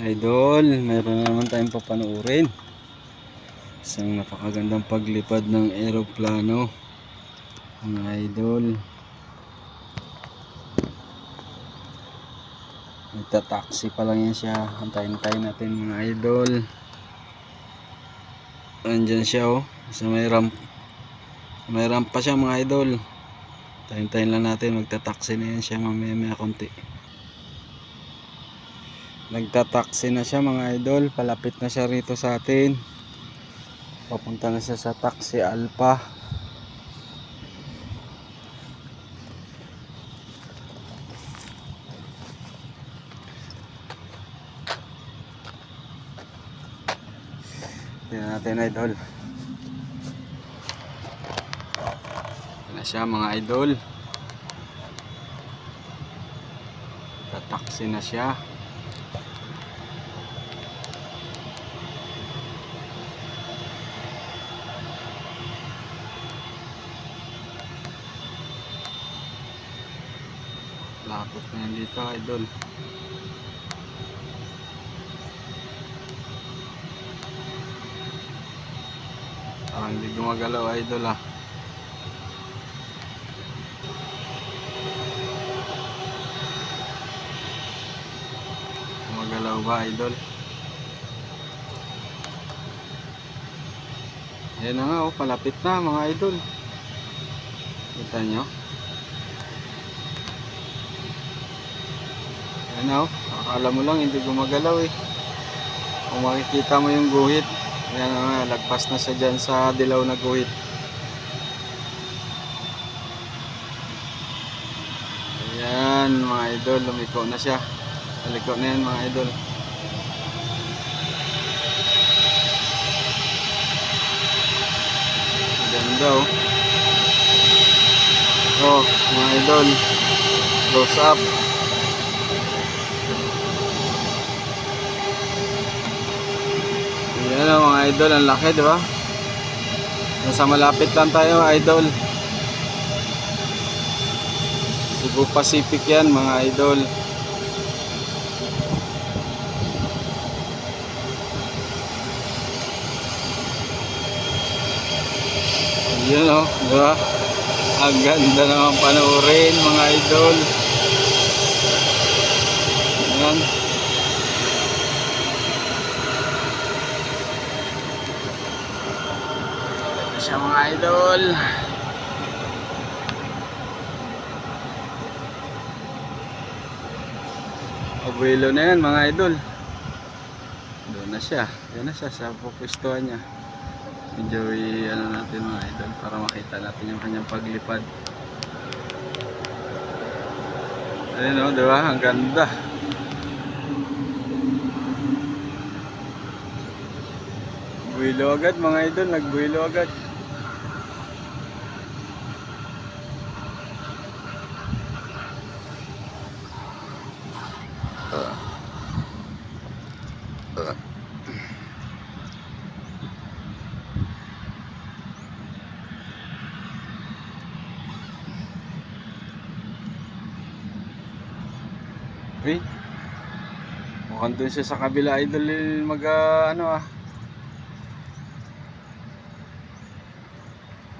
Idol, meron na naman tayong papanuorin. Isang napakagandang paglipad ng eroplano. Mga idol. Nagtataksi pa lang yan siya. Antayin-antayin natin mga idol. Andyan siya oh. Sa may ramp. May ramp pa siya mga idol. Tayin-tayin lang natin. Magtataksi na yan siya mamaya-maya konti. Nagtataksi na siya mga idol. Palapit na siya rito sa atin. Papunta na siya sa taxi Alpha. Tingnan natin idol. Na siya mga idol. Tataksi na siya. Lapot na yan dito, idol. Ah, hindi gumagalaw, idol ah. Gumagalaw ba, idol? Ayan na nga, oh, palapit na mga idol. Kita nyo? Oh. Akala mo lang hindi gumagalaw eh. Kung makikita mo yung guhit, ayan na nga, lagpas na siya dyan sa dilaw na guhit. Ayan, mga idol, lumiko na siya. Lumiko na yan, mga idol. Ganda, oh. Oh, mga idol. Close up. Yan ang mga idol, ang laki, di ba? Nasa malapit lang tayo, idol. Cebu Pacific yan, mga idol. Yan o, di ba? Ang ganda naman panoorin, mga idol. Yan. Ito siya mga idol. Abuelo na yan mga idol. Doon na siya. Yan na siya sa pupwestuhan niya. I- ano natin mga idol para makita natin yung kanyang paglipad. Ayun o, di ba? Ang ganda. Buwilo agad mga idol, nagbuwilo agad. Ah. Uy. Mukhang doon siya sa kabila idol eh, mag ah, ano ah.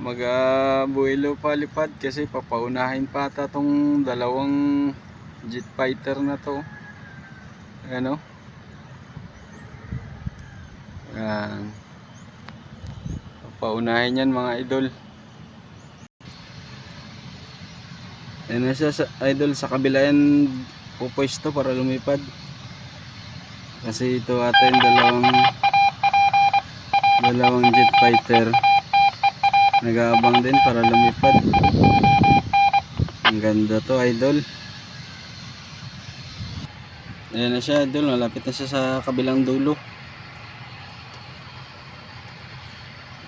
Mag ah, buwilo palipad kasi papaunahin pa ata tong dalawang jet fighter na to. Ano? Yan. Papaunahin yan mga idol. Yan sa idol sa kabila yan pupwesto para lumipad. Kasi ito ata yung dalawang dalawang jet fighter. Nag-aabang din para lumipad. Ang ganda to idol. Ayan na siya idol, malapit na siya sa kabilang dulo.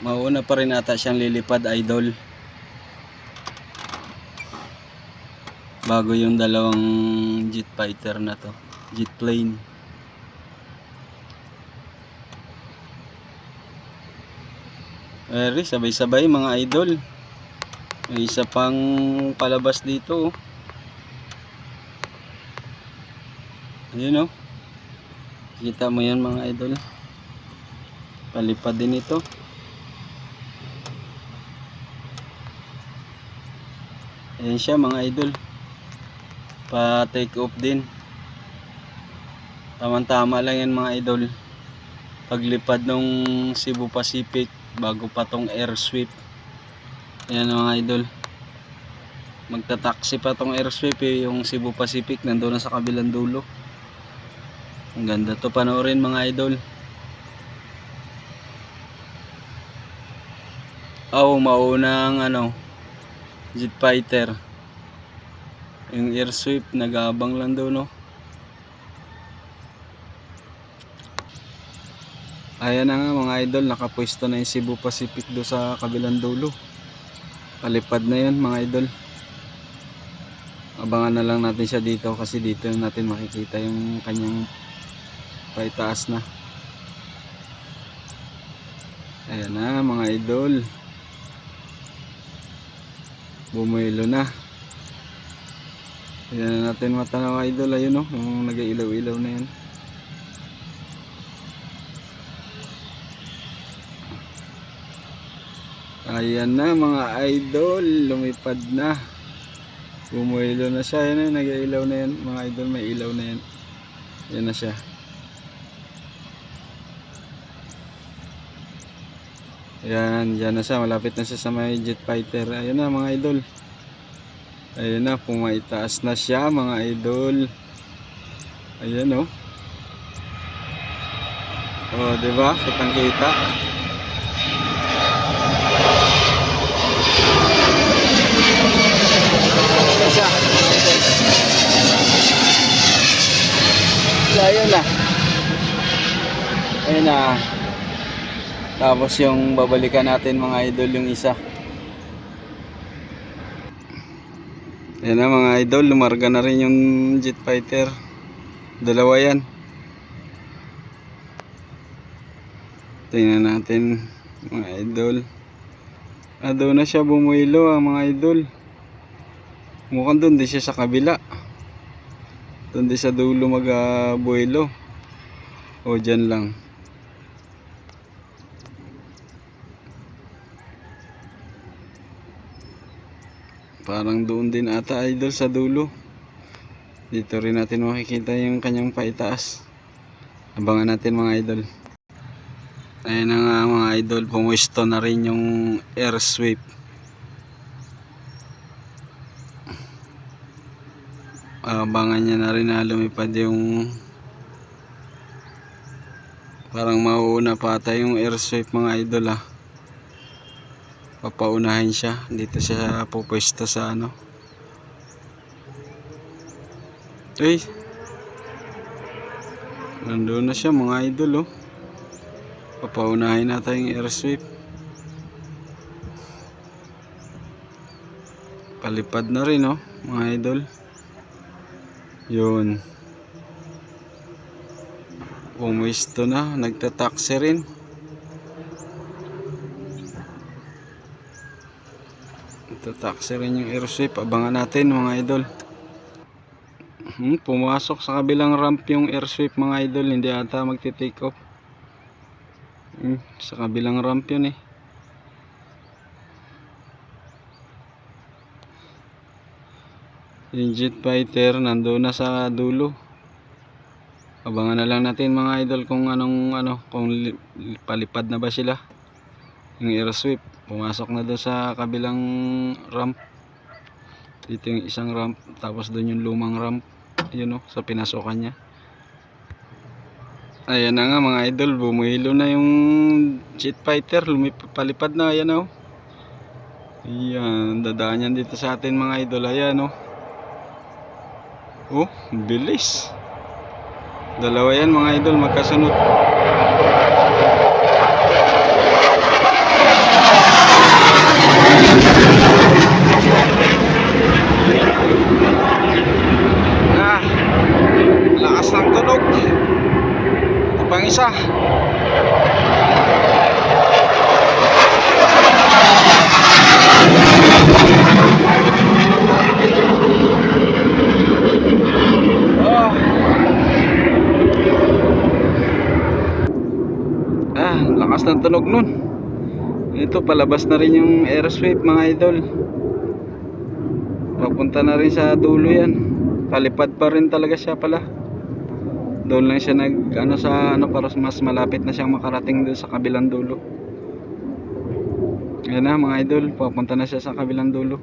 Mauna pa rin ata siyang lilipad idol. Bago yung dalawang jet fighter na to. Jet plane. Eri, sabay-sabay mga idol. May isa pang palabas dito. oh. Ayun oh. Kita mo yan mga idol. Palipad din ito. Ayan siya mga idol. Pa take off din. Tama-tama lang yan mga idol. Paglipad ng Cebu Pacific bago pa tong air sweep. Ayan mga idol. Magta-taxi pa tong air sweep eh, yung Cebu Pacific nandoon na sa kabilang dulo. Ang ganda to panoorin mga idol. Oh, maunang ano, jet fighter. Yung air sweep nag-aabang lang daw no. Ayan na nga mga idol, nakapwesto na yung Cebu Pacific do sa kabilang dulo. Palipad na yun mga idol. Abangan na lang natin siya dito kasi dito natin makikita yung kanyang paitaas na. Ayan na mga idol. Bumuelo na. Ayan na natin mata mga idol. Ayun o, yung nag-ilaw-ilaw na yan. Ayan na mga idol, lumipad na. Bumuelo na siya, yan na, nag-ilaw na yan. Mga idol, may ilaw na yan. Yan na siya. Ayan, dyan na siya. Malapit na siya sa may jet fighter. Ayan na mga idol. Ayan na, pumaitaas na siya mga idol. Ayan o. Oh. Oh, di ba? Kitang kita. Ayan na. Ayan na. Tapos yung babalikan natin mga idol yung isa. Ayan na mga idol, lumarga na rin yung jet fighter. Dalawa yan. Tingnan natin mga idol. Ah, doon na siya bumuilo ah, mga idol. Mukhang doon di siya sa kabila. Doon di sa dulo mag-buelo. o dyan lang. Parang doon din ata idol sa dulo. Dito rin natin makikita yung kanyang paitaas. Abangan natin mga idol. Ayun na nga mga idol, pumuesto na rin yung air sweep. Abangan niya na rin na lumipad yung parang mauuna pa ata yung air sweep mga idol ah papaunahin siya. Dito siya pupwesto sa ano. Ay nandun na siya mga idol oh. Papaunahin natin yung air sweep palipad na rin oh mga idol. Yun. Pumwesto na. Nagtataksi rin Tataksi rin yung air sweep. Abangan natin mga idol. Hmm, pumasok sa kabilang ramp yung air sweep mga idol. Hindi ata magti-take off. Hmm, sa kabilang ramp yun eh. Yung jet fighter nandoon na sa dulo. Abangan na lang natin mga idol kung anong ano, kung li- palipad na ba sila. Yung air sweep pumasok na doon sa kabilang ramp. Dito yung isang ramp tapos doon yung lumang ramp. Yun o sa pinasokan niya. Ayan na nga mga idol bumuhilo na yung jet fighter. Lumipalipad na ayan o ayan dadaan yan dito sa atin mga idol. Ayan o oh bilis. Dalawa yan mga idol magkasunod Ah, lakas ng tunog. Pang isa. Ah. lakas ng tunog nun. Ito, palabas na rin yung air sweep mga idol. Papunta na rin sa dulo yan. Palipad pa rin talaga siya pala. Doon lang siya nag, ano sa, ano, para mas malapit na siyang makarating doon sa kabilang dulo. Ayan na mga idol, papunta na siya sa kabilang dulo.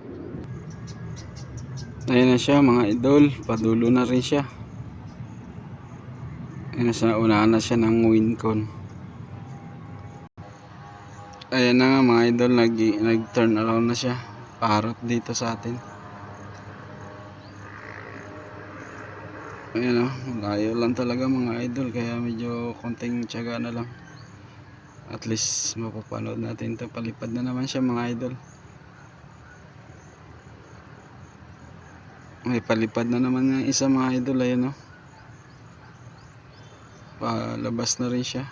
Ayan na siya mga idol, padulo na rin siya. Ayan na siya, unahan na siya ng wincon. Ayan na nga mga idol, nag, nag-turn around na siya. Paharap dito sa atin. Ayan o, layo lang talaga mga idol, kaya medyo konting tiyaga na lang. At least mapapanood natin ito. Palipad na naman siya mga idol. May palipad na naman ng isa mga idol. Ayan o. Palabas na rin siya.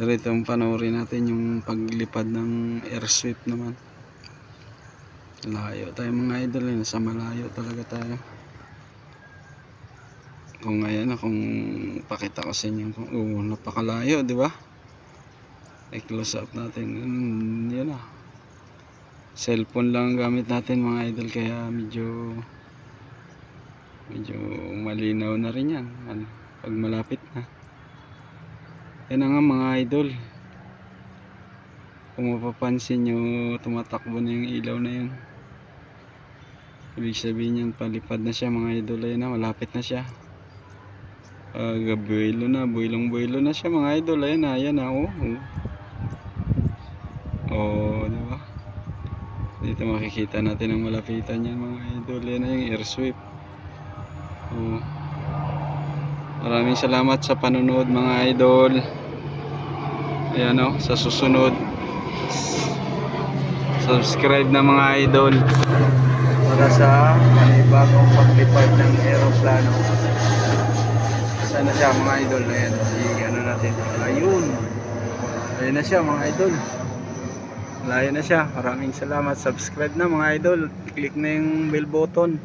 Itong panoorin natin yung paglipad ng air sweep naman. Layo tayo mga idol. Nasa malayo talaga tayo. Kung ayan kung pakita ko sa inyo. Kung, oh, napakalayo, di ba? i-close up natin. Mm, yun ah. Cellphone lang ang gamit natin mga idol kaya medyo medyo malinaw na rin yan. Mal- pag malapit na. Yan nga mga idol. Kung mapapansin nyo tumatakbo na yung ilaw na yun. Ibig sabihin yan palipad na siya mga idol. Ayun na malapit na siya uh, buwelo na buwelong buwelo na siya mga idol ayun na ayan na oh, oh. Oh, di ba? Dito makikita natin ang malapitan yan mga idol. Yan na yung air sweep. Oo. Maraming salamat sa panonood mga idol. Ayan o, sa susunod. Subscribe na mga idol. Para sa panibagong paglipad ng aeroplano. Sana siya mga idol. Ayan, i-ano natin. Ayun. Ayun na siya mga idol. Layo na siya. Maraming salamat. Subscribe na mga idol. Click na yung bell button.